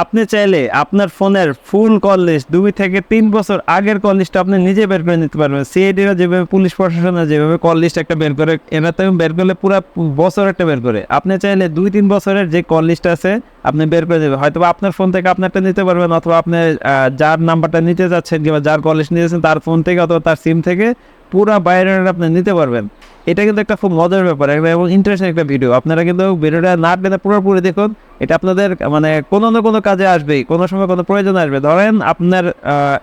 আপনি চাইলে আপনার ফোনের ফুল কল লিস্ট দুই থেকে তিন বছর আগের কল লিস্ট আপনি নিজে বের করে নিতে পারবেন। সিআইডিরা যেভাবে, পুলিশ প্রশাসনে যেভাবে কল লিস্ট একটা বের করে এরা তো বের করলে পুরো বছর একটা বের করে। আপনি চাইলে দুই তিন বছরের যে কল লিস্ট আছে, আপনি বের করে দেবেন হয়তো আপনার ফোন থেকে আপনারটা নিতে পারবেন, অথবা আপনি যার নাম্বারটা নিতে যাচ্ছেন কিংবা যার কল লিস্ট নিয়েছেন তার ফোন থেকে অথবা তার সিম থেকে পুরো বাইরের আপনি নিতে পারবেন। এটা কিন্তু একটা খুব মজার ব্যাপার এবং ইন্টারেস্টিং একটা ভিডিও আপনারা কিন্তু ভিডিওটা না টেনে পুরোপুরি দেখুন, এটা আপনাদের মানে কোনো না কোনো কাজে আসবেই, কোনো সময় কোনো প্রয়োজন আসবে। ধরেন আপনার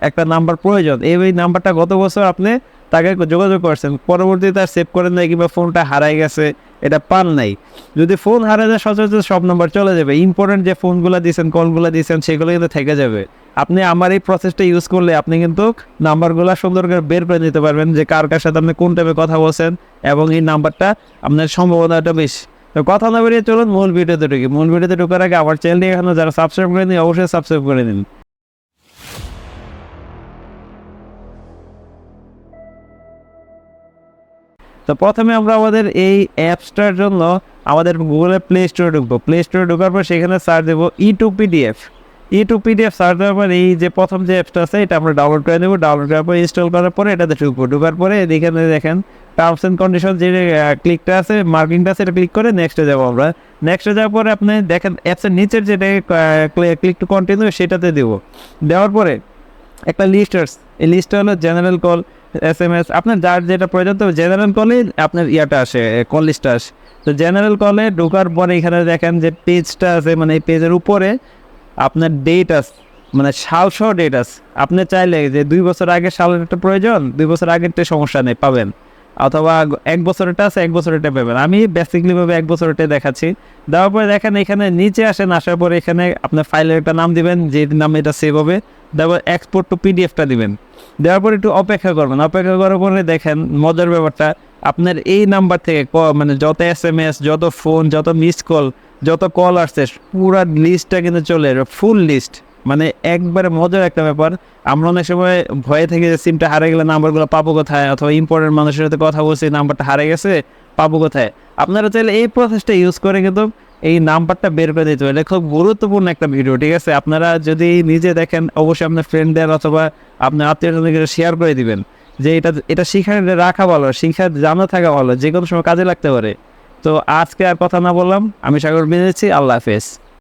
একটা নাম্বার প্রয়োজন, এই নাম্বারটা গত বছর আপনি তাকে যোগাযোগ করছেন, পরবর্তীতে তার সেভ করেন নাই কিংবা ফোনটা হারাই গেছে, এটা পান নাই। যদি ফোন হারায় যায়, সচরাচর সব নাম্বার চলে যাবে। ইম্পর্টেন্ট যে ফোনগুলো দিয়েছেন কলগুলো দিয়েছেন, সেগুলো কিন্তু থেকে যাবে। আপনি আমার এই প্রসেসটা ইউজ করলে আপনি কিন্তু নাম্বারগুলো সুন্দর করে বের করে নিতে পারবেন যে কার কার সাথে আপনি কোন টাইপে কথা বলছেন এবং এই নাম্বারটা আপনার সম্ভাবনাটা বেশি। তো কথা না বেরিয়ে চলুন মূল ভিডিওতে ঢুকি। মূল ভিডিওতে ঢোকার আগে আমার চ্যানেলটি এখানে যারা সাবস্ক্রাইব করে নিন অবশ্যই সাবস্ক্রাইব করে নিন। তো প্রথমে আমরা আমাদের এই অ্যাপসটার জন্য আমাদের গুগলের প্লে স্টোরে ঢুকবো। প্লে স্টোরে ঢোকার পর সেখানে সার্চ দেবো E to PDF E PDF search দেওয়ার পর এই যে প্রথম যে অ্যাপসটা আছে, এটা আমরা ডাউনলোড করে দেবো ডাউনলোড করার পর ইনস্টল করার পরে এটাতে ঢুকবো। ঢোকার পরে এখানে দেখেন টার্মস অ্যান্ড কন্ডিশন যে ক্লিকটা আছে মার্কিংটা এটা ক্লিক করে নেক্সটে যাব আমরা। নেক্সটে যাওয়ার পরে আপনি দেখেন অ্যাপসের নিচের যেটা ক্লিক টু কন্টিনিউ সেটাতে দেবো। দেওয়ার পরে একটা লিস্ট এই লিস্টটা হলো general call S M S আপনার যার যেটা প্রয়োজন, তো জেনারেল কলে আপনার ইয়াটা আসে কল লিস্টটা আসে। তো জেনারেল কলে ঢোকার পরে এখানে দেখেন যে পেজটা আছে মানে এই পেজের উপরে আপনার ডেট আছে মানে সাল সহ ডেট আছে। আপনি চাইলে যে দুই বছর আগে সালের একটা প্রয়োজন, দুই বছর আগের আগেরটা সমস্যা নেই, পাবেন। অথবা এক বছরেরটা আছে, এক বছরেরটা পাবেন। আমি বেসিকলিভাবে এক বছরেরটা দেখাচ্ছি। দেওয়ার পরে দেখেন এখানে নিচে আসেন, আসার পরে এখানে আপনার ফাইলের একটা নাম দিবেন, যে নামে এটা সেভ হবে। তারপর এক্সপোর্ট টু পিডিএফটা দিবেন। দেওয়ার পরে একটু অপেক্ষা করবেন। অপেক্ষা করার পরে দেখেন মজার ব্যাপারটা, আপনার এই নাম্বার থেকে মানে যত এস এম এস যত ফোন যত মিস কল যত কল আসছে, পুরা লিস্টটা কিন্তু চলে ফুল লিস্ট মানে একবারে মজার একটা ব্যাপার, আমরা অনেক সময় ভয়ে থেকে যে সিমটা হারে গেলে নাম্বারগুলো পাবো কোথায়, অথবা ইম্পর্টেন্ট মানুষের সাথে কথা বলছি নাম্বারটা হারে গেছে, পাবো কোথায়। আপনারা চাইলে এই প্রসেসটা ইউজ করে কিন্তু এই নাম্বারটা বের করে দিতে এটা খুব গুরুত্বপূর্ণ একটা ভিডিও ঠিক আছে? আপনারা যদি নিজে দেখেন, অবশ্যই আপনার ফ্রেন্ডদের অথবা আপনার আত্মীয় স্বজনকে শেয়ার করে দিবেন। যে এটা এটা শিখা রাখা ভালো শিখা জানা থাকা ভালো যে কোনো সময় কাজে লাগতে পারে। তো আজকে আর কথা না বললাম। আমি সাগর বেঁধেছি আল্লাহ হাফেজ।